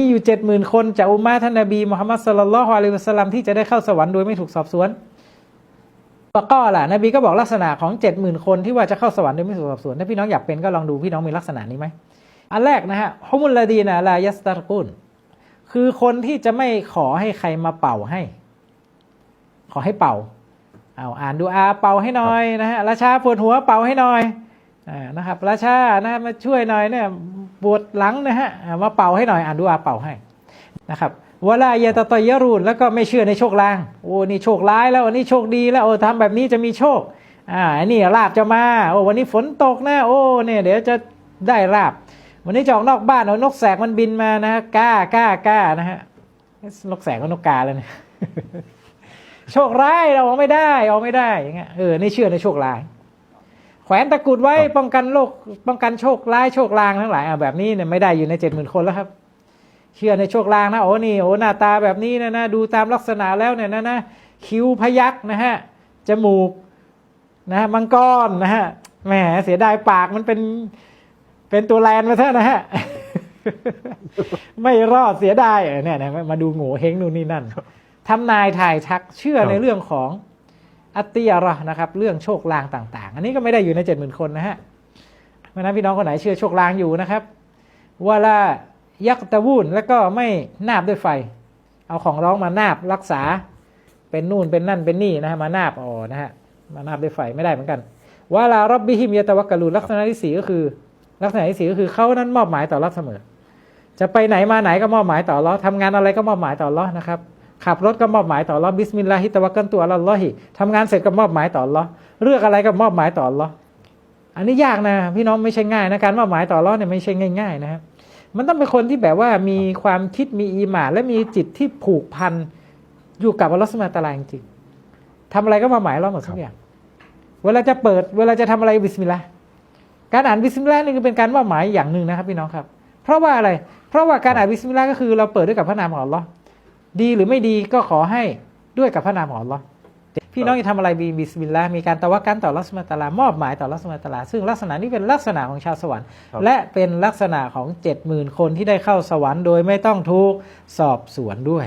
มีอยู่เจ็ดหมื่นคนจากอุมาท่านนบีมุฮัมมัดสุลลัลฮุอะลัยฮิวะสัลลัมที่จะได้เข้าสวรรค์โดยไม่ถูกสอบสวนปะก็ล่ะนบีก็บอกลักษณะของเจ็ดหมื่นคนที่ว่าจะเข้าสวรรค์โดยไม่ถูกสอบสวนถ้าพี่น้องอยากเป็นก็ลองดูพี่น้องมีลักษณะนี้ไหมอันแรกนะฮะฮุมุลลาดีนะลายัสตารกุนคือคนที่จะไม่ขอให้ใครมาเป่าให้ ขอให้เป่าเอาอ่านดูอาเป่าให้หน่อยนะฮะราชาปวดหัวเป่าให้หน่อย นะครับราชานะมาช่วยหน่อยเนี่ยปวดหลังนะฮะมาเป่าให้หน่อยอ่านดูอาเป่าให้นะครับวลายาตะตอยรูนแล้วก็ไม่เชื่อในโชคลางโอ้นี่โชคร้ายแล้ววันนี้โชคดีแล้วโอ้ทำแบบนี้จะมีโชคอ่าอันนี้ลาบจะมาโอ้วันนี้ฝนตกนะโอ้เนี่ยเดี๋ยวจะได้ลาบ วันนี้จอกนอกบ้านเอานกแสกมันบินมานะกล้ากล้ากล้านะฮะนกแสกก็นกกาแล้วเนี่ยโชคร้ายเราออกไม่ได้ออกไม่ได้อย่างเงี้ยเออนี่เชื่อในโชคร้าย แขวนตะกรุดไว้ครับป้องกันโรคป้องกันโชคร้ายโชคลางทั้งหลายอะแบบนี้เนี่ยไม่ได้อยู่ในเจ็ดหมื่นคนแล้วครับ เชื่อในโชคลางนะโอ้นี่โอ้หน้าตาแบบนี้นะนะดูตามลักษณะแล้วเนี่ยนะนะคิ้วพยักนะฮะจมูกนะฮะมังกรนะฮะแหมเสียดายปากมันเป็นเป็นตัวแลนมาเถอะนะฮะไม่รอดเสียดายเออเนี่ยนะมาดูโง่เฮงนู่นนี่นั่นทำนายถ่ายทักเชื่อครับในเรื่องของ อัตติยาระนะครับเรื่องโชคลางต่าง ๆ อันนี้ก็ไม่ได้อยู่ในเจ็ดหมื่นคนนะฮะเพราะฉะนั้นพี่น้องคนไหนเชื่อโชคลางอยู่นะครับวาลายักตะวุ่นแล้วก็ไม่นาบด้วยไฟ เอาของร้องมานาบรักษาเป็นนู่นเป็นนั่นเป็นนี่นะฮะมานาบอ๋อนะฮะมานาบด้วยไฟไม่ได้เหมือนกันวาลารับบิฮิมยตะวักกะลูลักษณะที่สี่ก็คือ ลักษณะที่สี่ก็คือเขานั้นมอบหมายต่อรัเสมอ จะไปไหนมาไหนก็มอบหมายต่ออัลเลอทำงานอะไรก็มอบหมายต่ออัลเลอนะครับ ขับรถก็มอบหมายต่ออัลอบิสมิลลาฮิตะวักันตัวอัลลอฮิทำงานเสร็จก็มอบหมายต่ออัลเลอเลือกอะไรก็มอบหมายต่ออัลออันนี้ยากนะพี่น้องไม่ใช่ง่ายนะการมอบหมายต่ออัลเลอเนี่ยไม่ใช่ง่าย ๆ นะครับมันต้องเป็นคนที่แบบว่ามีความคิดมีอีหมาและมีจิตที่ผูกพันอยู่กับอัลลอฮฺสุบฮาตาลาจริงๆทำอะไรก็มอบหมายอัลอหมดทุกอย่าง เวลาจะเปิด เวลาจะทำอะไรบิสมิลลาห์การอ่านบิสมิลลาห์นี่คือเป็นการมอบหมายอย่างหนึ่งนะครับพี่น้องครับ เพราะว่าอะไร เพราะว่าการอ่านบิสมิลลาห์ก็คือเราเปิดด้วยกับพระนามของอัลลอฮ์ ดีหรือไม่ดีก็ขอให้ด้วยกับพระนามของอัลลอฮ์พี่น้องจะทำอะไรบีบิสมิลลาห์มีการตะวักกันต่อรัสมาตะอาลามอบหมายต่อรัสมาตะอาลา ซึ่งลักษณะนี้เป็นลักษณะของชาวสวรรค์ครับและเป็นลักษณะของเจ็ดหมื่นคนที่ได้เข้าสวรรค์โดยไม่ต้องถูกสอบสวนด้วย